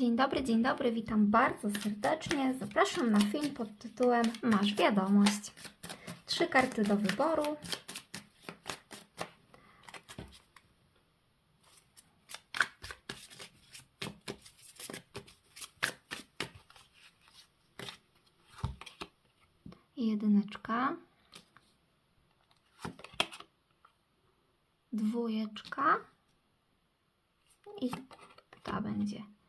Dzień dobry, dzień dobry, witam bardzo serdecznie. Zapraszam na film pod tytułem Masz wiadomość. Trzy karty do wyboru. Jedyneczka. Dwójeczka. I ta będzie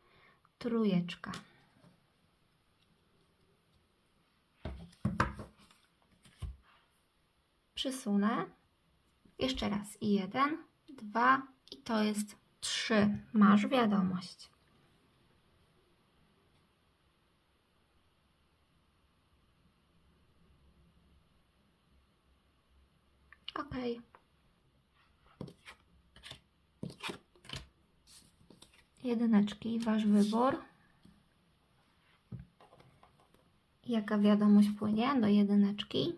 trójeczka. Przysunę. Jeszcze raz. I jeden, dwa i to jest trzy. Masz wiadomość. Ok. Jedyneczki, wasz wybór. Jaka wiadomość płynie do jedyneczki?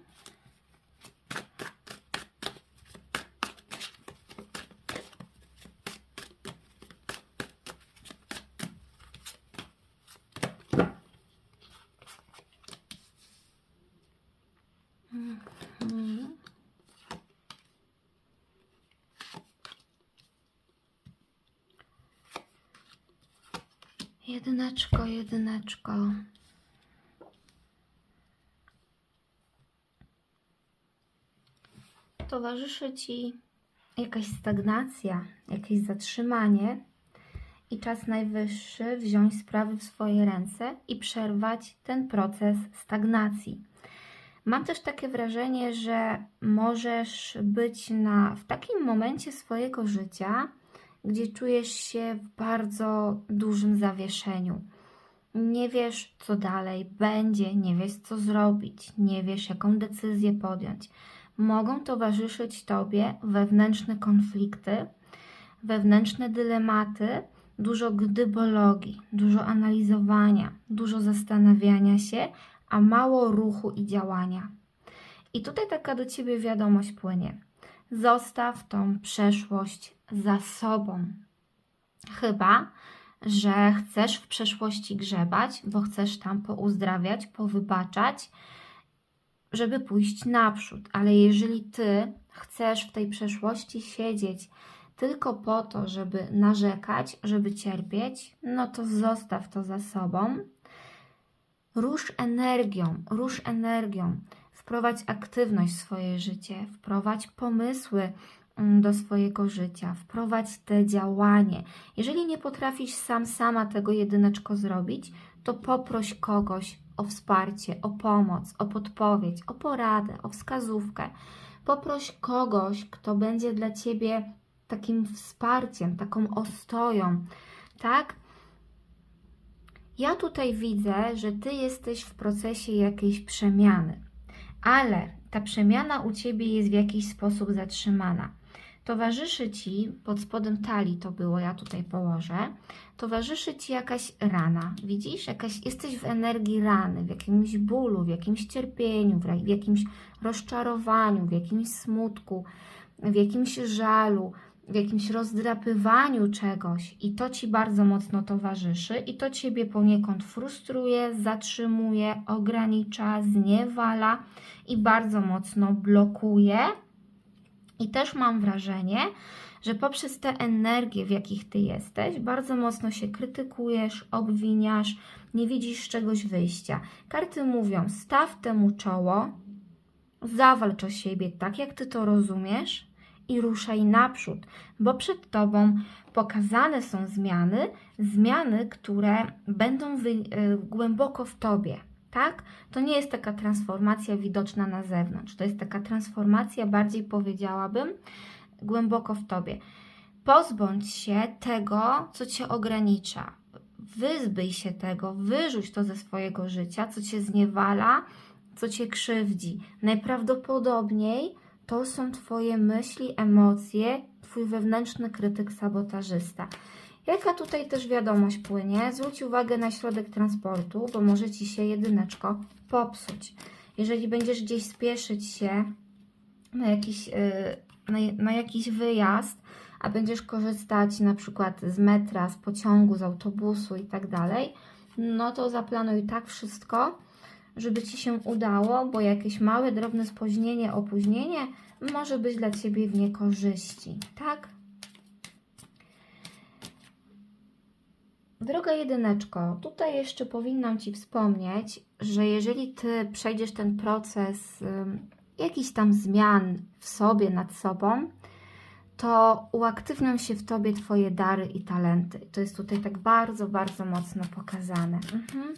Mhm. Jedyneczko, jedyneczko. Towarzyszy Ci jakaś stagnacja, jakieś zatrzymanie i czas najwyższy wziąć sprawy w swoje ręce i przerwać ten proces stagnacji. Mam też takie wrażenie, że możesz być na, w takim momencie swojego życia, gdzie czujesz się w bardzo dużym zawieszeniu. Nie wiesz, co dalej będzie, nie wiesz, co zrobić, nie wiesz, jaką decyzję podjąć. Mogą towarzyszyć Tobie wewnętrzne konflikty, wewnętrzne dylematy, dużo gdybologii, dużo analizowania, dużo zastanawiania się, a mało ruchu i działania. I tutaj taka do Ciebie wiadomość płynie. Zostaw tą przeszłość za sobą. Chyba, że chcesz w przeszłości grzebać, bo chcesz tam pouzdrawiać, powybaczać, żeby pójść naprzód. Ale jeżeli ty chcesz w tej przeszłości siedzieć tylko po to, żeby narzekać, żeby cierpieć, no to zostaw to za sobą. Rusz energią, rusz energią wprowadź aktywność w swoje życie, wprowadź pomysły do swojego życia, wprowadź te działanie. Jeżeli nie potrafisz sam, sama tego jedyneczko zrobić, to poproś kogoś o wsparcie, o pomoc, o podpowiedź, o poradę, o wskazówkę. Poproś kogoś, kto będzie dla Ciebie takim wsparciem, taką ostoją, tak? Ja tutaj widzę, że Ty jesteś w procesie jakiejś przemiany ale ta przemiana u Ciebie jest w jakiś sposób zatrzymana. Towarzyszy Ci, pod spodem talii to było, ja tutaj położę, towarzyszy Ci jakaś rana, widzisz? Jakaś, jesteś w energii rany, w jakimś bólu, w jakimś cierpieniu, w jakimś rozczarowaniu, w jakimś smutku, w jakimś żalu, w jakimś rozdrapywaniu czegoś i to Ci bardzo mocno towarzyszy i to Ciebie poniekąd frustruje, zatrzymuje, ogranicza, zniewala i bardzo mocno blokuje. I też mam wrażenie, że poprzez te energie, w jakich Ty jesteś, bardzo mocno się krytykujesz, obwiniasz, nie widzisz czegoś wyjścia. Karty mówią, staw temu czoło, zawalcz o siebie tak, jak Ty to rozumiesz, i ruszaj naprzód, bo przed Tobą pokazane są zmiany, zmiany, które będą wy, y, głęboko w Tobie. Tak? To nie jest taka transformacja widoczna na zewnątrz, to jest taka transformacja, bardziej powiedziałabym, głęboko w Tobie. Pozbądź się tego, co Cię ogranicza. Wyzbyj się tego, wyrzuć to ze swojego życia, co Cię zniewala, co Cię krzywdzi. Najprawdopodobniej to są Twoje myśli, emocje, Twój wewnętrzny krytyk, sabotażysta. Jaka tutaj też wiadomość płynie? Zwróć uwagę na środek transportu, bo może Ci się jedyneczko popsuć. Jeżeli będziesz gdzieś spieszyć się na jakiś, y, na, na jakiś wyjazd, a będziesz korzystać na przykład z metra, z pociągu, z autobusu i tak dalej, no to zaplanuj tak wszystko, żeby Ci się udało, bo jakieś małe, drobne spóźnienie, opóźnienie może być dla Ciebie w niekorzyści, tak? Droga jedyneczko, tutaj jeszcze powinnam Ci wspomnieć, że jeżeli Ty przejdziesz ten proces ym, jakichś tam zmian w sobie, nad sobą, to uaktywnią się w Tobie Twoje dary i talenty. To jest tutaj tak bardzo, bardzo mocno pokazane. Mhm.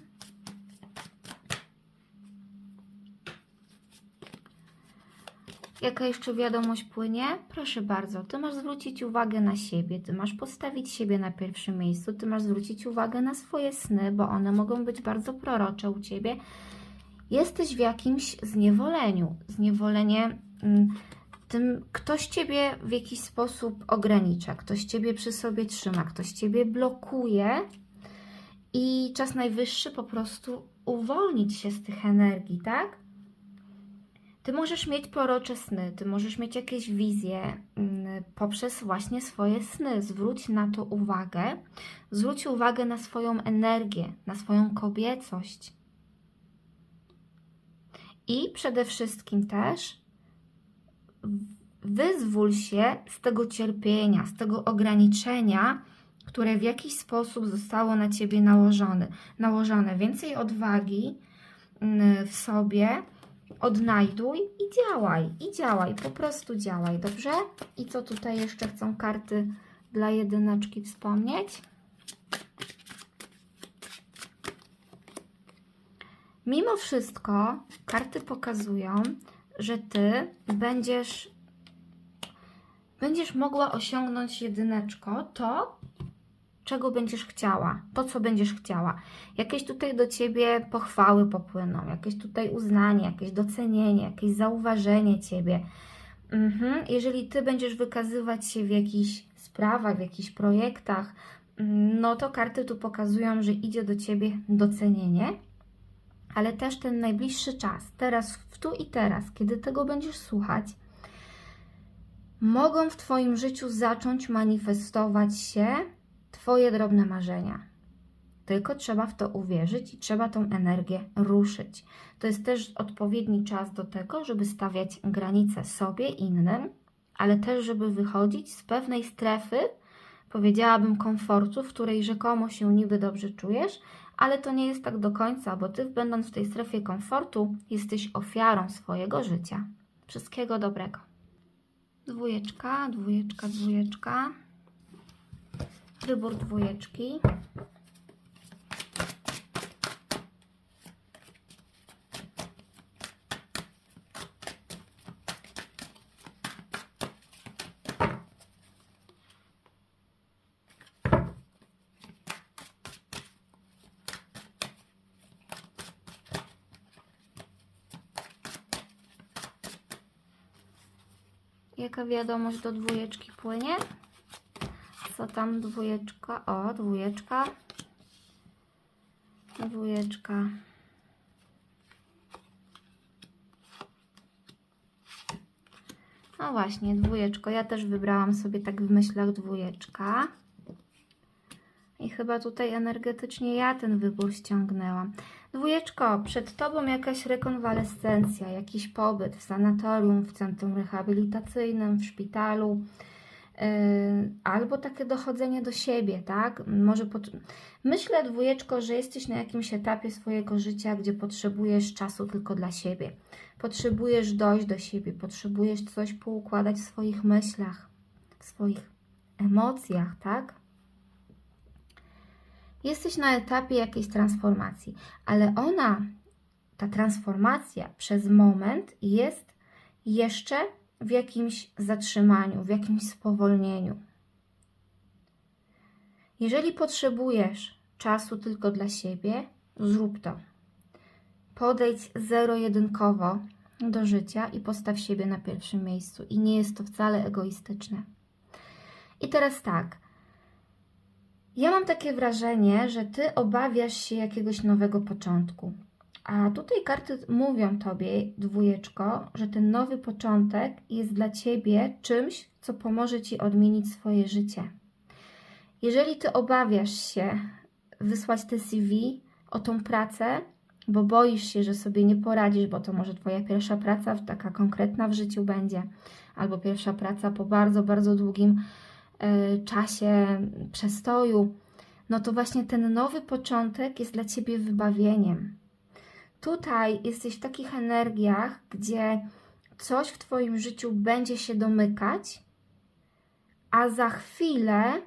Jaka jeszcze wiadomość płynie? Proszę bardzo, ty masz zwrócić uwagę na siebie, ty masz postawić siebie na pierwszym miejscu, ty masz zwrócić uwagę na swoje sny, bo one mogą być bardzo prorocze u ciebie. Jesteś w jakimś zniewoleniu. Zniewolenie mm, tym, ktoś ciebie w jakiś sposób ogranicza, ktoś ciebie przy sobie trzyma, ktoś ciebie blokuje i czas najwyższy po prostu uwolnić się z tych energii, tak? Ty możesz mieć prorocze sny, ty możesz mieć jakieś wizje mm, poprzez właśnie swoje sny. Zwróć na to uwagę. Zwróć uwagę na swoją energię, na swoją kobiecość. I przede wszystkim też wyzwól się z tego cierpienia, z tego ograniczenia, które w jakiś sposób zostało na ciebie nałożone. nałożone. Więcej odwagi mm, w sobie odnajduj i działaj, i działaj, po prostu działaj, dobrze? I co tutaj jeszcze chcą karty dla jedyneczki wspomnieć? Mimo wszystko karty pokazują, że ty będziesz będziesz mogła osiągnąć jedyneczko to, czego będziesz chciała, to co będziesz chciała. Jakieś tutaj do ciebie pochwały popłyną, jakieś tutaj uznanie, jakieś docenienie, jakieś zauważenie ciebie. Mhm. Jeżeli ty będziesz wykazywać się w jakichś sprawach, w jakichś projektach, mm, no to karty tu pokazują, że idzie do ciebie docenienie, ale też ten najbliższy czas, teraz, w tu i teraz, kiedy tego będziesz słuchać, mogą w Twoim życiu zacząć manifestować się Twoje drobne marzenia. Tylko trzeba w to uwierzyć i trzeba tą energię ruszyć. To jest też odpowiedni czas do tego, żeby stawiać granice sobie, innym, ale też, żeby wychodzić z pewnej strefy, powiedziałabym, komfortu, w której rzekomo się niby dobrze czujesz, ale to nie jest tak do końca, bo ty, będąc w tej strefie komfortu, jesteś ofiarą swojego życia. Wszystkiego dobrego. Dwójeczka, dwójeczka, dwójeczka. Wybór dwójeczki. Jaka wiadomość do dwójeczki płynie? Co tam dwójeczka? O, dwójeczka. Dwójeczka. No właśnie, dwójeczko. Ja też wybrałam sobie tak w myślach dwójeczka. I chyba tutaj energetycznie ja ten wybór ściągnęłam. Dwójeczko, przed Tobą jakaś rekonwalescencja, jakiś pobyt w sanatorium, w centrum rehabilitacyjnym, w szpitalu, albo takie dochodzenie do siebie, tak? Może. Myślę, dwójeczko, że jesteś na jakimś etapie swojego życia, gdzie potrzebujesz czasu tylko dla siebie. Potrzebujesz dojść do siebie, potrzebujesz coś poukładać w swoich myślach, w swoich emocjach, tak? jesteś na etapie jakiejś transformacji, ale ona, ta transformacja przez moment jest jeszcze w jakimś zatrzymaniu, w jakimś spowolnieniu. Jeżeli potrzebujesz czasu tylko dla siebie, zrób to. Podejdź zero-jedynkowo do życia i postaw siebie na pierwszym miejscu. I nie jest to wcale egoistyczne. I teraz tak. Ja mam takie wrażenie, że ty obawiasz się jakiegoś nowego początku. A tutaj karty mówią Tobie, dwójeczko, że ten nowy początek jest dla Ciebie czymś, co pomoże Ci odmienić swoje życie. Jeżeli Ty obawiasz się wysłać te CV o tą pracę, bo boisz się, że sobie nie poradzisz, bo to może Twoja pierwsza praca taka konkretna w życiu będzie, albo pierwsza praca po bardzo, bardzo długim y, czasie przestoju, no to właśnie ten nowy początek jest dla Ciebie wybawieniem. Tutaj jesteś w takich energiach, gdzie coś w Twoim życiu będzie się domykać, a za chwilę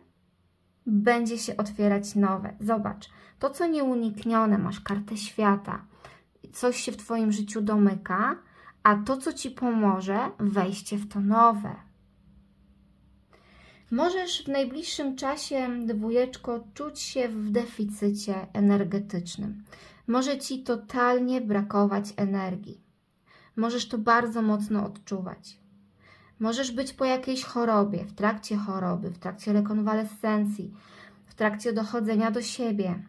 będzie się otwierać nowe. Zobacz, to co nieuniknione, masz kartę świata, coś się w Twoim życiu domyka, a to co Ci pomoże, wejście w to nowe. Możesz w najbliższym czasie, dwójeczko, czuć się w deficycie energetycznym. Może Ci totalnie brakować energii. Możesz to bardzo mocno odczuwać. Możesz być po jakiejś chorobie, w trakcie choroby, w trakcie rekonwalescencji, w trakcie dochodzenia do siebie.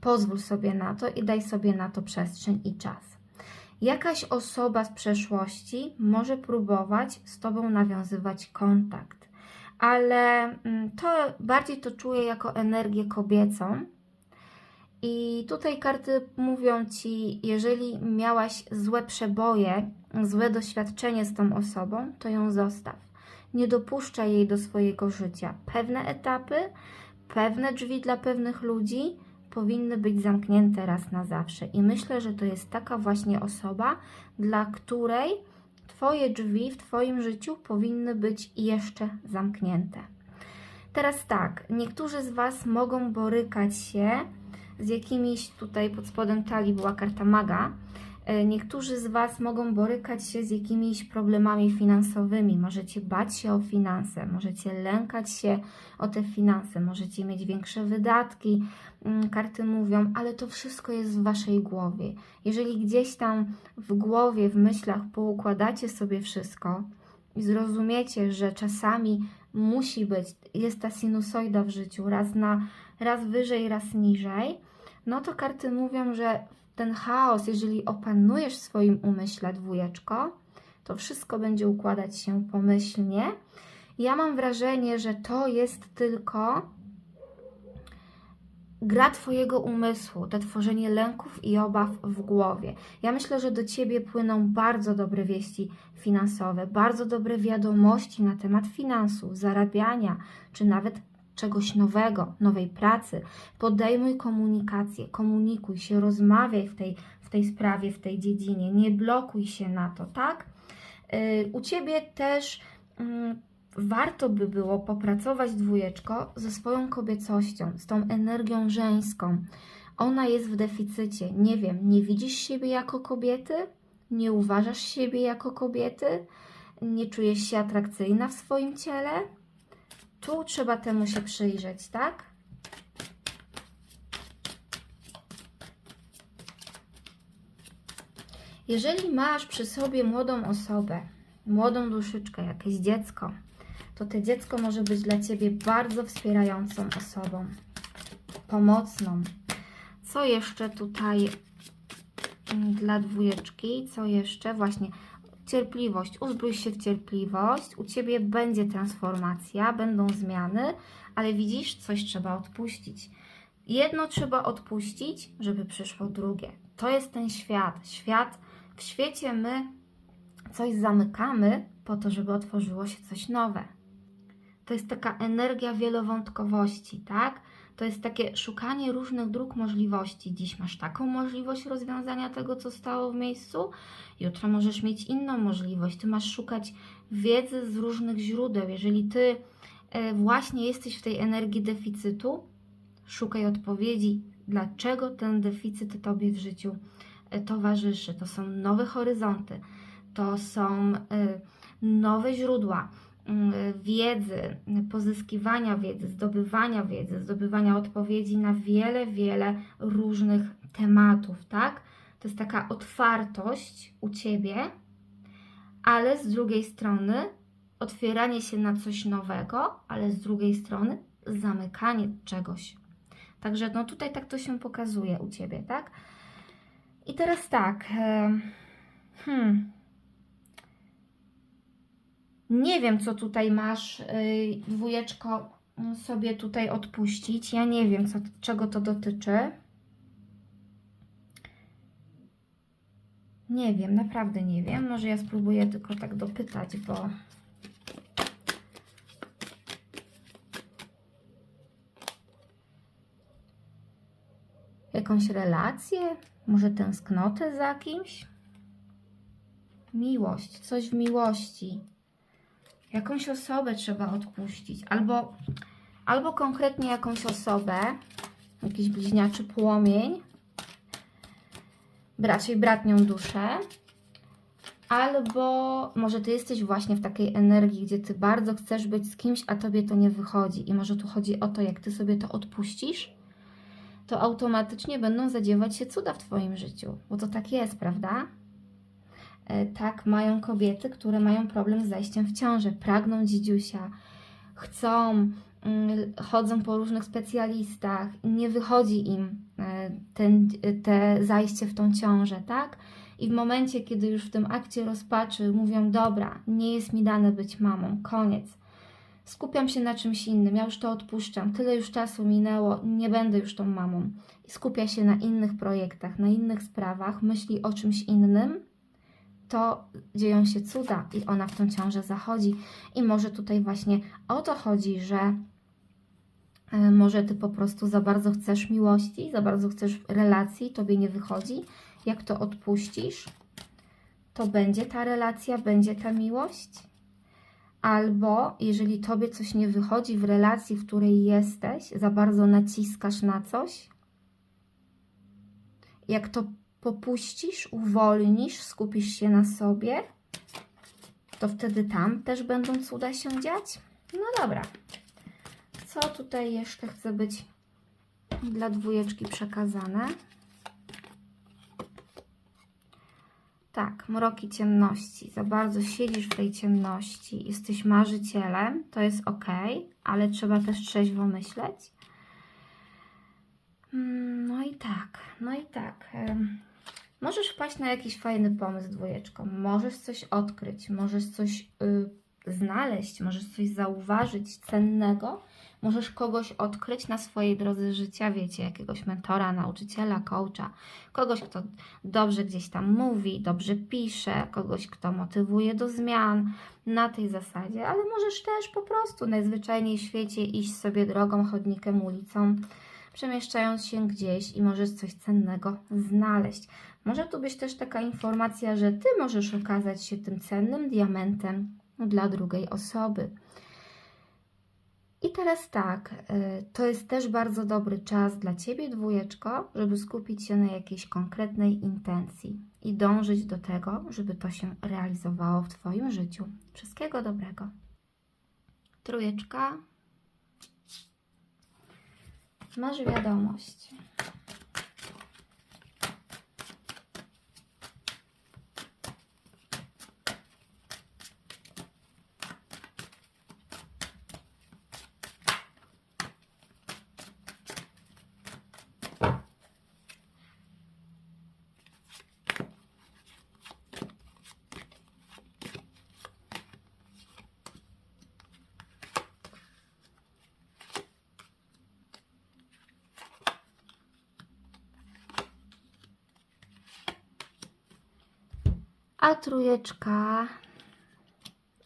Pozwól sobie na to i daj sobie na to przestrzeń i czas. Jakaś osoba z przeszłości może próbować z Tobą nawiązywać kontakt, ale mm, to bardziej to czuję jako energię kobiecą. I tutaj karty mówią Ci, jeżeli miałaś złe przeboje, złe doświadczenie z tą osobą, to ją zostaw. Nie dopuszczaj jej do swojego życia. Pewne etapy, pewne drzwi dla pewnych ludzi powinny być zamknięte raz na zawsze. I myślę, że to jest taka właśnie osoba, dla której Twoje drzwi w Twoim życiu powinny być jeszcze zamknięte. Teraz tak, niektórzy z Was mogą borykać się z jakimiś, tutaj pod spodem talii była karta maga, e, Niektórzy z Was mogą borykać się z jakimiś problemami finansowymi. Możecie bać się o finanse, możecie lękać się o te finanse, możecie mieć większe wydatki. Mm, Karty mówią, ale to wszystko jest w Waszej głowie. Jeżeli gdzieś tam w głowie, w myślach poukładacie sobie wszystko i zrozumiecie, że czasami musi być, jest ta sinusoida w życiu, raz na raz wyżej, raz niżej, no to karty mówią, że ten chaos, jeżeli opanujesz w swoim umyśle dwójeczko, to wszystko będzie układać się pomyślnie. Ja mam wrażenie, że to jest tylko gra Twojego umysłu, to tworzenie lęków i obaw w głowie. Ja myślę, że do Ciebie płyną bardzo dobre wieści finansowe, bardzo dobre wiadomości na temat finansów, zarabiania, czy nawet czegoś nowego, nowej pracy. Podejmuj komunikację, komunikuj się, rozmawiaj w tej, w tej sprawie, w tej dziedzinie, nie blokuj się na to, tak? Yy, u Ciebie też yy, warto by było popracować dwójeczko ze swoją kobiecością, z tą energią żeńską. Ona jest w deficycie. Nie wiem, nie widzisz siebie jako kobiety? Nie uważasz siebie jako kobiety? Nie czujesz się atrakcyjna w swoim ciele? Tu trzeba temu się przyjrzeć, tak? Jeżeli masz przy sobie młodą osobę, młodą duszyczkę, jakieś dziecko, to to dziecko może być dla Ciebie bardzo wspierającą osobą, pomocną. Co jeszcze tutaj mm, dla dwójeczki? Co jeszcze? Właśnie cierpliwość. Uzbrój się w cierpliwość. U Ciebie będzie transformacja, będą zmiany, ale widzisz, coś trzeba odpuścić. Jedno trzeba odpuścić, żeby przyszło drugie. To jest ten świat. Świat, w świecie my coś zamykamy po to, żeby otworzyło się coś nowe. To jest taka energia wielowątkowości, tak? To jest takie szukanie różnych dróg możliwości. Dziś masz taką możliwość rozwiązania tego, co stało w miejscu, jutro możesz mieć inną możliwość. Ty masz szukać wiedzy z różnych źródeł. Jeżeli ty e, właśnie jesteś w tej energii deficytu, szukaj odpowiedzi, dlaczego ten deficyt tobie w życiu e, towarzyszy. To są nowe horyzonty, to są e, nowe źródła wiedzy, pozyskiwania wiedzy, zdobywania wiedzy, zdobywania odpowiedzi na wiele, wiele różnych tematów, tak? To jest taka otwartość u Ciebie, ale z drugiej strony otwieranie się na coś nowego, ale z drugiej strony zamykanie czegoś. Także no tutaj tak to się pokazuje u Ciebie, tak? I teraz tak. Hmm. Nie wiem, co tutaj masz, y, dwójeczko, mm, sobie tutaj odpuścić. Ja nie wiem, co, czego to dotyczy. Nie wiem, naprawdę nie wiem. Może ja spróbuję tylko tak dopytać, bo. Jakąś relację? Może tęsknotę za kimś? Miłość, coś w miłości. Jakąś osobę trzeba odpuścić, albo, albo konkretnie jakąś osobę, jakiś bliźniaczy płomień, raczej bratnią duszę, albo może ty jesteś właśnie w takiej energii, gdzie ty bardzo chcesz być z kimś, a tobie to nie wychodzi. I może tu chodzi o to, jak ty sobie to odpuścisz, to automatycznie będą zadziewać się cuda w twoim życiu, bo to tak jest, prawda? E, tak mają kobiety, które mają problem z zajściem w ciążę, pragną dzidziusia, chcą, mm, chodzą po różnych specjalistach, nie wychodzi im e, ten, te zajście w tą ciążę, tak? I w momencie, kiedy już w tym akcie rozpaczy mówią, dobra, nie jest mi dane być mamą, koniec. Skupiam się na czymś innym, ja już to odpuszczam, tyle już czasu minęło, nie będę już tą mamą. Skupia się na innych projektach, na innych sprawach, myśli o czymś innym, to dzieją się cuda i ona w tą ciążę zachodzi. I może tutaj właśnie o to chodzi, że e, może ty po prostu za bardzo chcesz miłości, za bardzo chcesz relacji, tobie nie wychodzi. Jak to odpuścisz, to będzie ta relacja, będzie ta miłość. Albo jeżeli tobie coś nie wychodzi w relacji, w której jesteś, za bardzo naciskasz na coś, jak to popuścisz, uwolnisz, skupisz się na sobie, to wtedy tam też będą cuda się dziać. No dobra. Co tutaj jeszcze chce być dla dwójeczki przekazane? Tak, mroki ciemności. Za bardzo siedzisz w tej ciemności, jesteś marzycielem, to jest ok, ale trzeba też trzeźwo myśleć. Mm, No i tak, no i tak. Możesz wpaść na jakiś fajny pomysł dwójeczką, możesz coś odkryć, możesz coś y, znaleźć, możesz coś zauważyć cennego, możesz kogoś odkryć na swojej drodze życia, wiecie, jakiegoś mentora, nauczyciela, coacha, kogoś, kto dobrze gdzieś tam mówi, dobrze pisze, kogoś, kto motywuje do zmian na tej zasadzie, ale możesz też po prostu najzwyczajniej w świecie iść sobie drogą, chodnikiem, ulicą, przemieszczając się gdzieś i możesz coś cennego znaleźć. Może tu być też taka informacja, że Ty możesz okazać się tym cennym diamentem dla drugiej osoby. I teraz tak, y, to jest też bardzo dobry czas dla Ciebie, dwójeczko, żeby skupić się na jakiejś konkretnej intencji i dążyć do tego, żeby to się realizowało w Twoim życiu. Wszystkiego dobrego. Trójeczka. Masz wiadomość. A trójeczka,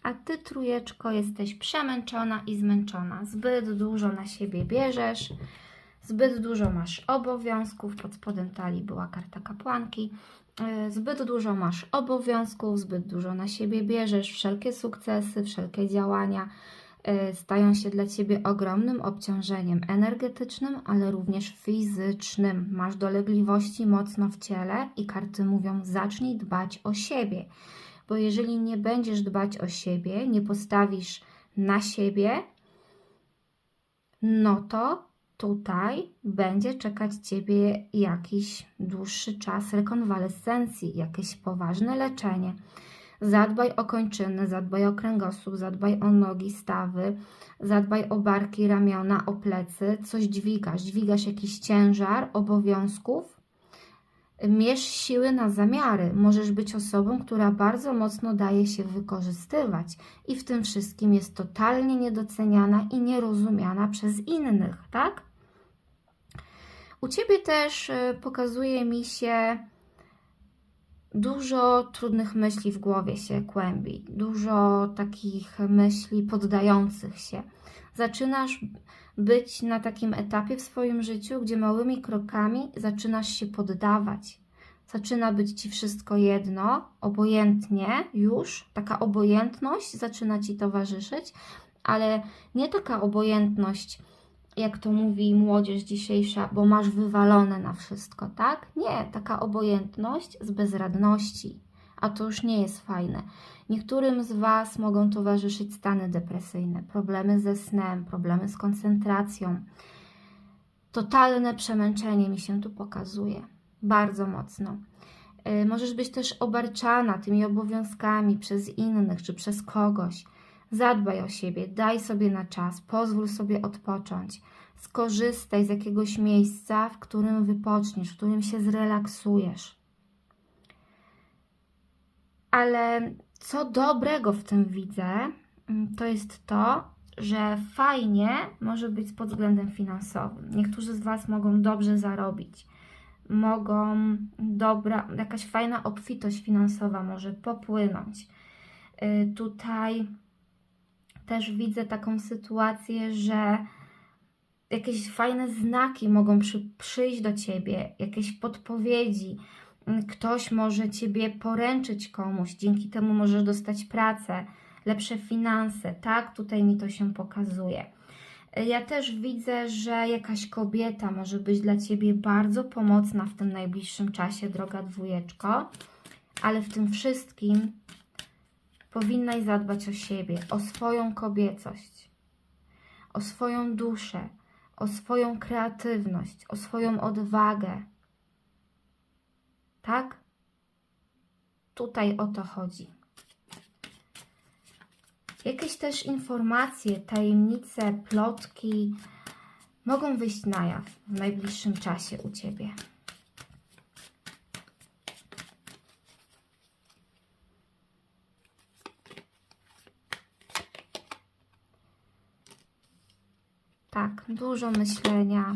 a ty trójeczko jesteś przemęczona i zmęczona. Zbyt dużo na siebie bierzesz, zbyt dużo masz obowiązków. Pod spodem talii była karta kapłanki. Yy, Zbyt dużo masz obowiązków, zbyt dużo na siebie bierzesz. Wszelkie sukcesy, wszelkie działania stają się dla ciebie ogromnym obciążeniem energetycznym, ale również fizycznym. Masz dolegliwości mocno w ciele i karty mówią: zacznij dbać o siebie, bo jeżeli nie będziesz dbać o siebie, nie postawisz na siebie, no to tutaj będzie czekać Ciebie jakiś dłuższy czas rekonwalescencji, jakieś poważne leczenie. Zadbaj o kończyny, zadbaj o kręgosłup, zadbaj o nogi, stawy, zadbaj o barki, ramiona, o plecy. Coś dźwigasz, dźwigasz jakiś ciężar obowiązków Mierz siły na zamiary. Możesz być osobą, która bardzo mocno daje się wykorzystywać i w tym wszystkim jest totalnie niedoceniana i nierozumiana przez innych, tak? U Ciebie też y, pokazuje mi się dużo trudnych myśli w głowie się kłębi, dużo takich myśli poddających się. Zaczynasz być na takim etapie w swoim życiu, gdzie małymi krokami zaczynasz się poddawać. Zaczyna być ci wszystko jedno, obojętnie już, taka obojętność zaczyna ci towarzyszyć, ale nie taka obojętność, jak to mówi młodzież dzisiejsza, bo masz wywalone na wszystko, tak? Nie, taka obojętność z bezradności, a to już nie jest fajne. Niektórym z Was mogą towarzyszyć stany depresyjne, problemy ze snem, problemy z koncentracją. Totalne przemęczenie mi się tu pokazuje, bardzo mocno. Yy, Możesz być też obarczana tymi obowiązkami przez innych czy przez kogoś. Zadbaj o siebie, daj sobie na czas, pozwól sobie odpocząć. Skorzystaj z jakiegoś miejsca, w którym wypoczniesz, w którym się zrelaksujesz. Ale co dobrego w tym widzę, mm, to jest to, że fajnie może być pod względem finansowym. Niektórzy z Was mogą dobrze zarobić, mogą dobra, jakaś fajna obfitość finansowa może popłynąć. Y, Tutaj też widzę taką sytuację, że jakieś fajne znaki mogą przy, przyjść do ciebie, jakieś podpowiedzi. Ktoś może ciebie poręczyć komuś, dzięki temu możesz dostać pracę, lepsze finanse, tak? Tutaj mi to się pokazuje. Ja też widzę, że jakaś kobieta może być dla ciebie bardzo pomocna w tym najbliższym czasie, droga dwójeczko, ale w tym wszystkim powinnaś zadbać o siebie, o swoją kobiecość, o swoją duszę, o swoją kreatywność, o swoją odwagę. Tak? Tutaj o to chodzi. Jakieś też informacje, tajemnice, plotki mogą wyjść na jaw w najbliższym czasie u Ciebie. Tak, dużo myślenia,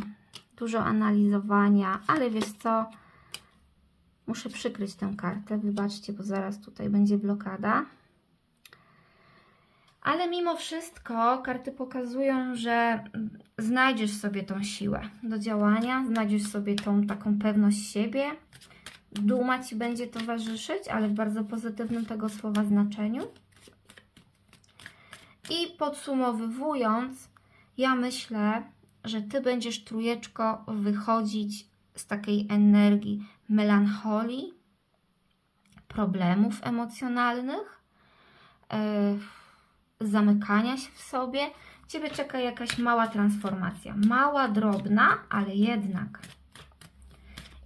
dużo analizowania, ale wiesz co? Muszę przykryć tę kartę. Wybaczcie, bo zaraz tutaj będzie blokada. Ale mimo wszystko karty pokazują, że znajdziesz sobie tą siłę do działania, znajdziesz sobie tą taką pewność siebie. Duma ci będzie towarzyszyć, ale w bardzo pozytywnym tego słowa znaczeniu. I podsumowując, ja myślę, że ty będziesz trójeczko wychodzić z takiej energii melancholii, problemów emocjonalnych, yy, zamykania się w sobie. Ciebie czeka jakaś mała transformacja. Mała, drobna, ale jednak.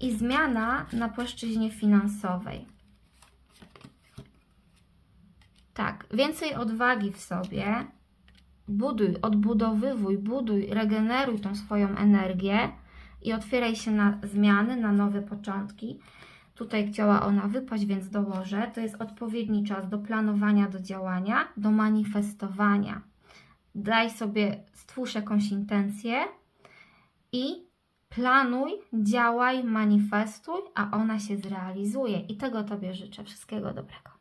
I zmiana na płaszczyźnie finansowej. Tak, więcej odwagi w sobie, buduj, odbudowywuj, buduj, regeneruj tą swoją energię i otwieraj się na zmiany, na nowe początki. Tutaj chciała ona wypaść, więc dołożę. To jest odpowiedni czas do planowania, do działania, do manifestowania. Daj sobie, stwórz jakąś intencję i planuj, działaj, manifestuj, a ona się zrealizuje. I tego Tobie życzę. Wszystkiego dobrego.